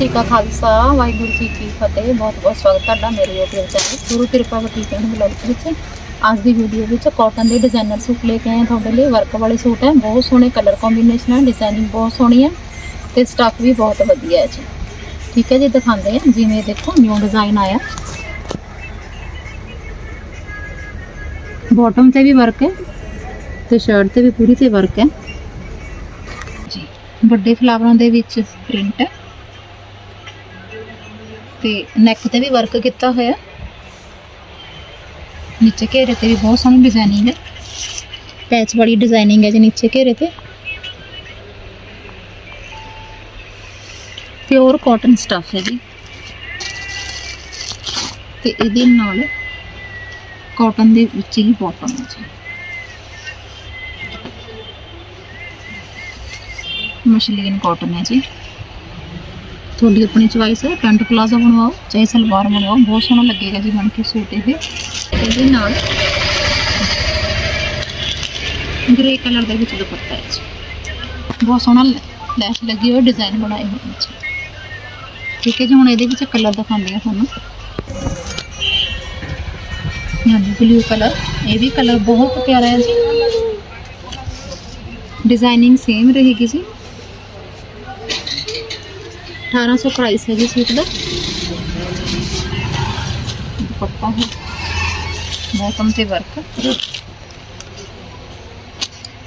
ਸ੍ਰੀ ਅਕਾਲ ਖਾਲਸਾ, ਵਾਹਿਗੁਰੂ ਜੀ ਕੀ ਫਤਿਹ। ਬਹੁਤ ਬਹੁਤ ਸਵਾਗਤ ਤੁਹਾਡਾ ਮੇਰੇ YouTube ਚੈਨਲ ਗੁਰੂ ਕਿਰਪਾ ਵਤੀ ਕਹਿਣ ਬਲੌਗ ਵਿੱਚ ਅੱਜ ਦੀ ਵੀਡੀਓ ਵਿੱਚ ਕਾਟਨ ਦੇ ਡਿਜ਼ਾਈਨਰ ਸੂਟ ਲੈ ਕੇ ਆਏ ਤੁਹਾਡੇ ਲਈ। ਵਰਕ ਵਾਲੇ ਸੂਟ ਹੈ। ਬਹੁਤ ਸੋਹਣੇ ਕਲਰ ਕੰਬੀਨੇਸ਼ਨ ਹੈ। ਡਿਜ਼ਾਈਨਿੰਗ ਬਹੁਤ ਸੋਹਣੀ ਹੈ ਤੇ ਸਟੱਫ ਵੀ ਬਹੁਤ ਵਧੀਆ ਹੈ ਜੀ। ਠੀਕ ਹੈ ਜੀ, ਦਿਖਾਉਂਦੇ ਹਾਂ। ਜਿਵੇਂ ਦੇਖੋ ਨਿਊ ਡਿਜ਼ਾਈਨ ਆਇਆ। ਬਾਟਮ ਤੇ ਵੀ ਵਰਕ ਹੈ ਤੇ ਸ਼ਰਟ ਤੇ ਵੀ ਪੂਰੀ ਤੇ ਵਰਕ ਹੈ। ਜੀ, ਵੱਡੇ ਫਲਾਵਰਾਂ ਦੇ ਵਿੱਚ ਪ੍ਰਿੰਟ ਹੈ। ਤੇ ਨੈਕ ਤੇ ਵੀ ਵਰਕ ਕੀਤਾ ਹੋਇਆ। ਨੀਚੇ ਘੇਰੇ ਤੇ ਵੀ ਬਹੁਤ ਸੋਹਣੀ ਡਿਜ਼ਾਈਨਿੰਗ ਹੈ। ਪੈਚ ਵਾਲੀ ਡਿਜ਼ਾਈਨਿੰਗ ਹੈ ਜੀ ਨੀਚੇ ਘੇਰੇ ਤੇ। ਪਿਓਰ ਕਾਟਨ ਸਟਫ ਹੈ ਜੀ। ਤੇ ਇਹਦੇ ਨਾਲ ਕਾਟਨ ਦੇ ਵਿੱਚ ਹੀ ਬੋਟਮ ਹੈ ਜੀ। ਮਸ਼ਲੀਨ ਕਾਟਨ ਹੈ ਜੀ। ਤੁਹਾਡੀ ਆਪਣੀ ਚੁਆਇਸ ਹੈ ਪੈਂਟ ਪਲਾਜ਼ੋ ਬਣਵਾਓ, ਚਾਹੇ ਸਲਵਾਰ ਬਣਵਾਓ, ਬਹੁਤ ਸੋਹਣਾ ਲੱਗੇਗਾ ਜੀ ਬਣ ਕੇ ਸੂਟ ਇਹ। ਇਹਦੇ ਨਾਲ ਗ੍ਰੇ ਕਲਰ ਦੇ ਵਿੱਚ ਦੁਪੱਟਾ ਹੈ ਜੀ। ਬਹੁਤ ਸੋਹਣਾ ਲੈਸ਼ ਲੱਗੀ ਹੋਈ ਡਿਜ਼ਾਈਨ ਬਣਾਏ ਹੋਏ ਜੀ। ਠੀਕ ਹੈ ਜੀ, ਹੁਣ ਇਹਦੇ ਵਿੱਚ ਕਲਰ ਦਿਖਾਉਂਦੇ ਆ ਤੁਹਾਨੂੰ। ਹਾਂਜੀ ਬਲੂ ਕਲਰ ਇਹ ਵੀ ਕਲਰ ਬਹੁਤ ਪਿਆਰਾ ਹੈ ਜੀ। ਡਿਜ਼ਾਈਨਿੰਗ ਸੇਮ ਰਹੇਗੀ ਜੀ। 1800 ਪ੍ਰਾਈਸ ਹੈ ਜੀ ਸੂਟ ਦਾ। ਦੁਪੱਟਾ ਹੈ। ਬੋਟਮ ਤੇ ਵਰਕ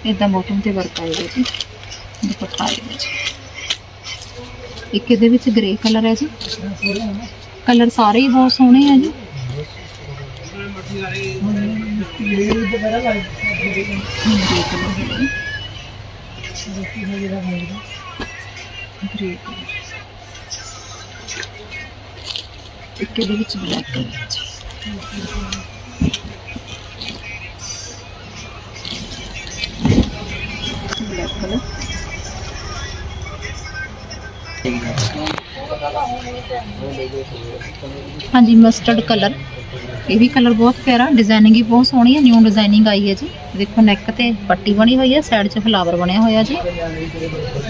ਇਦਾਂ ਬੋਟਮ ਤੇ ਵਰਕ ਆਏਗਾ ਜੀ। ਦੁਪੱਟਾ ਆਏਗਾ ਜੀ। ਇੱਕ ਇਹਦੇ ਵਿੱਚ ਗ੍ਰੇ ਕਲਰ ਹੈ ਜੀ। ਕਲਰ ਸਾਰੇ ਹੀ ਬਹੁਤ ਸੋਹਣੇ ਆ ਜੀ। ਗ੍ਰੇ ਕਲਰ ਇੱਕ ਇਹਦੇ ਵਿੱਚ ਬਲੈਕ ਕਲਰ ਹੈ ਬਲੈਕ ਕਲਰ ਹਾਂਜੀ ਮਸਟਰਡ ਕਲਰ ਇਹ ਵੀ ਕਲਰ ਬਹੁਤ ਪਿਆਰਾ ਡਿਜ਼ਾਈਨਿੰਗ ਵੀ ਬਹੁਤ ਸੋਹਣੀ ਹੈ ਨਿਊ ਡਿਜ਼ਾਈਨਿੰਗ ਆਈ ਹੈ ਜੀ। ਦੇਖੋ ਨੈਕ ਤੇ ਪੱਟੀ ਬਣੀ ਹੋਈ ਹੈ ਸਾਈਡ 'ਚ ਫਲਾਵਰ ਬਣਿਆ ਹੋਇਆ ਜੀ।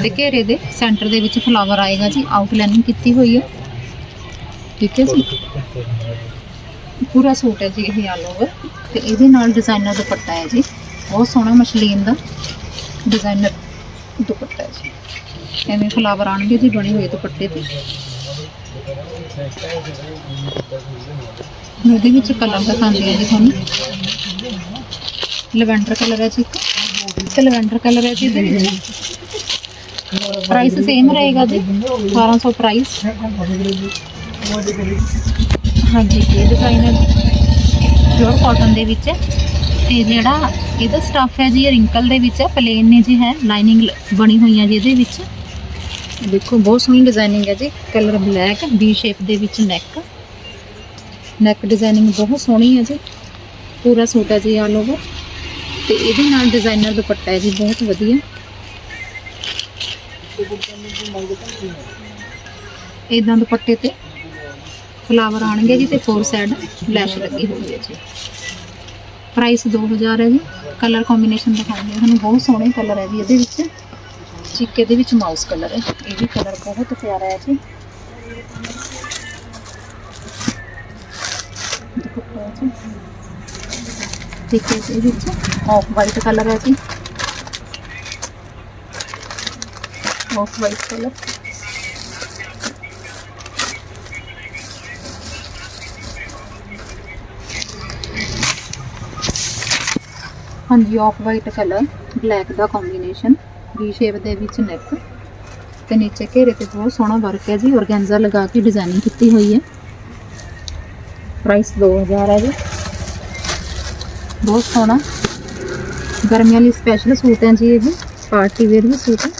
ਦੇ ਘੇਰੇ ਦੇ ਸੈਂਟਰ ਦੇ ਵਿੱਚ ਫਲਾਵਰ ਆਏਗਾ ਜੀ ਆਊਟਲਾਈਨਿੰਗ ਕੀਤੀ ਹੋਈ ਹੈ। ਠੀਕ ਹੈ ਜੀ। ਪੂਰਾ ਸੂਟ ਹੈ ਜੀ ਇਹ ਆਲ ਓਵਰ ਤੇ ਇਹਦੇ ਨਾਲ ਡਿਜ਼ਾਈਨਰ ਦੁਪੱਟਾ ਹੈ ਜੀ। ਬਹੁਤ ਸੋਹਣਾ ਮਸ਼ਲੀਨ ਦਾ ਡਿਜ਼ਾਈਨਰ ਦੁਪੱਟਾ ਹੈ ਜੀ। ਐਵੇਂ ਫਲਾਵਰ ਆਣਗੇ ਜੀ ਬਣੇ ਹੋਏ ਦੁਪੱਟੇ ਤੇ। ਉਹਦੇ ਵਿੱਚ ਕਲਰ ਦਿਖਾਉਂਦੀ ਹੈ ਜੀ ਤੁਹਾਨੂੰ। ਲਵੈਂਡਰ ਕਲਰ ਹੈ ਜੀ ਇੱਕ ਤੇ ਲਵੈਂਡਰ ਕਲਰ ਹੈ ਜੀ ਇਹਦੇ ਵਿੱਚ। ਪ੍ਰਾਈਸ ਸੇਮ ਰਹੇਗਾ ਜੀ 1200 ਪ੍ਰਾਈਸ ਹਾਂਜੀ, ਇਹ ਡਿਜ਼ਾਈਨ ਪਿਓਰ ਕਾਟਨ ਦੇ ਵਿੱਚ ਹੈ ਤੇ ਜਿਹੜਾ ਇਹਦਾ ਸਟਫ ਹੈ ਜੀ, ਇਹ ਰਿੰਕਲ ਦੇ ਵਿੱਚ ਹੈ ਪਲੇਨ ਨੇ ਜੀ ਹੈ ਲਾਈਨਿੰਗ ਬਣੀ ਹੋਈ ਹੈ ਜੀ ਇਹਦੇ ਵਿੱਚ। ਦੇਖੋ, ਬਹੁਤ ਸੋਹਣੀ ਡਿਜ਼ਾਈਨਿੰਗ ਹੈ ਜੀ ਕਲਰ ਬਲੈਕ ਬੀ ਸ਼ੇਪ ਦੇ ਵਿੱਚ ਨੈਕ ਨੈਕ ਡਿਜ਼ਾਈਨਿੰਗ ਬਹੁਤ ਸੋਹਣੀ ਹੈ ਜੀ, ਪੂਰਾ ਸੂਟ ਹੈ ਜੀ ਆਲ ਓਵਰ ਤੇ ਇਹਦੇ ਨਾਲ ਡਿਜ਼ਾਈਨਰ ਦੁਪੱਟਾ ਹੈ ਜੀ, ਬਹੁਤ ਵਧੀਆ। ਇਦਾਂ ਦੁਪੱਟੇ ਤੇ ਫਲਾਵਰ ਆਣਗੇ ਜੀ ਤੇ ਫੋਰ ਸਾਈਡ ਲੈਸ਼ ਲੱਗੀ ਹੋਈ ਹੈ ਜੀ। ਪ੍ਰਾਈਸ 2000 ਹੈ ਜੀ। ਕਲਰ ਕੰਬੀਨੇਸ਼ਨ ਦਿਖਾਉਂਦੇ ਤੁਹਾਨੂੰ ਬਹੁਤ ਸੋਹਣੇ ਕਲਰ ਹੈ ਜੀ ਇਹਦੇ ਵਿੱਚ। ਚਿੱਕੇ ਦੇ ਵਿੱਚ ਮਾਊਸ ਕਲਰ ਹੈ। ਇਹ ਵੀ ਕਲਰ ਬਹੁਤ ਪਿਆਰਾ ਹੈ ਜੀ। ਦੁਪੱਟਾ ਹੈ ਜੀ। ਚਿੱਕੇ ਦੇ ਵਿੱਚ ਆਫ ਵਾਈਟ ਕਲਰ ਹੈ ਜੀ। ਆਫ ਵਾਈਟ ਕਲਰ ਹਾਂਜੀ ਆਫ ਵਾਈਟ ਕਲਰ ਬਲੈਕ ਦਾ ਕੰਬੀਨੇਸ਼ਨ ਵੀ ਸ਼ੇਪ ਦੇ ਵਿੱਚ ਨੈਕ ਤੇ ਨੀਚੇ ਘੇਰੇ ਤੇ ਬਹੁਤ ਸੋਹਣਾ ਵਰਕ ਹੈ ਜੀ ਔਰਗੈਂਜ਼ਾ ਲਗਾ ਕੇ ਡਿਜ਼ਾਈਨਿੰਗ ਕੀਤੀ ਹੋਈ ਹੈ। ਪ੍ਰਾਈਸ 2000 ਹੈ ਜੀ। ਬਹੁਤ ਸੋਹਣਾ। ਗਰਮੀਆਂ ਲਈ ਸਪੈਸ਼ਲ ਸੂਟ ਹੈ ਜੀ ਇਹ ਪਾਰਟੀ ਵੇਅਰ ਵੀ ਸੂਟ ਹੈ।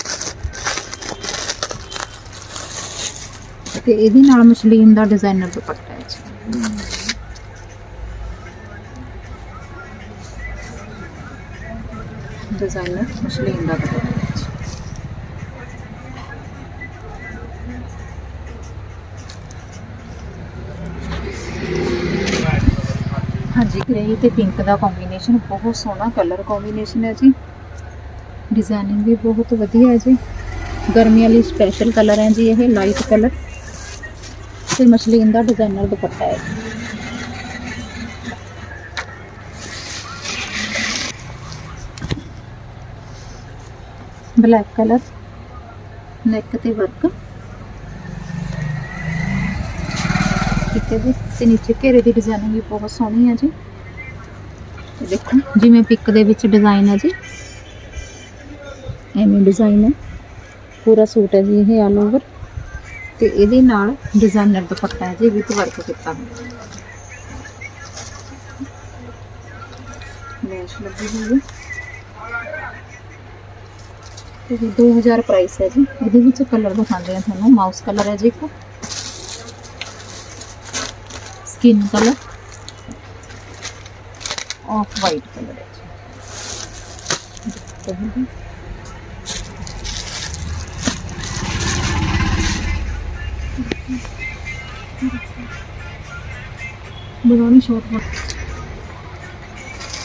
ਤੇ ਇਹਦੇ ਨਾਲ ਮਸ਼ਲੀਨ ਦਾ ਡਿਜ਼ਾਈਨਰ ਦੁਪੱਟਾ ਹੈ ਜੀ। ਡਿਜ਼ਾਈਨਰ ਮਸ਼ਲੀਨ ਦਾ ਕਲਰ ਹੈ ਜੀ ਹਾਂਜੀ ਗ੍ਰੇ ਤੇ ਪਿੰਕ ਦਾ ਕੰਬੀਨੇਸ਼ਨ ਬਹੁਤ ਸੋਹਣਾ ਕਲਰ ਕੰਬੀਨੇਸ਼ਨ ਹੈ ਜੀ। ਡਿਜ਼ਾਈਨਿੰਗ ਵੀ ਬਹੁਤ ਵਧੀਆ ਹੈ ਜੀ। ਗਰਮੀਆਂ ਲਈ ਸਪੈਸ਼ਲ ਕਲਰ ਹੈ ਜੀ ਇਹ ਲਾਈਟ ਕਲਰ ਤੇ ਮਸ਼ਲੀਨ ਦਾ ਡਿਜ਼ਾਈਨਰ ਦੁਪੱਟਾ ਹੈ। ਬਲੈਕ ਕਲਰ ਨੈਕ ਤੇ ਵਰਕ ਕੀਤੇ ਹੈ ਜੀ ਤੇ ਨੀਚੇ ਘੇਰੇ ਦੀ ਡਿਜ਼ਾਈਨਿੰਗ ਵੀ ਬਹੁਤ ਸੋਹਣੀ ਹੈ ਜੀ। ਤੇ ਦੇਖੋ, ਜਿਵੇਂ ਪਿੱਕ ਦੇ ਵਿੱਚ ਡਿਜ਼ਾਈਨ ਹੈ ਜੀ। ਐਵੇਂ ਡਿਜ਼ਾਈਨ ਹੈ ਪੂਰਾ ਸੂਟ ਹੈ ਜੀ ਇਹ ਆਲ ਓਵਰ ਤੇ ਇਹਦੇ ਨਾਲ ਡਿਜ਼ਾਈਨਰ ਦੁਪੱਟਾ ਹੈ ਜੀ ਵਿਦ ਵਰਕ ਕੀਤਾ। ਹੋਇਆ ਲੈਸ਼ ਲੱਗੀ ਹੋਈ ਹੈ ਤੇ ਜੀ 2000 ਪ੍ਰਾਈਸ ਹੈ ਜੀ। ਇਹਦੇ ਵਿੱਚ ਕਲਰ ਦਿਖਾਉਂਦੇ ਆ ਤੁਹਾਨੂੰ। ਮਾਊਸ ਕਲਰ ਹੈ ਜੀ ਇੱਕ। Skin colour off white colour ਹੈ ਜੀ। ਦੇਖੋ ਜੀ। ਬਣਾਉਣੀ ਸ਼ੋਰਟ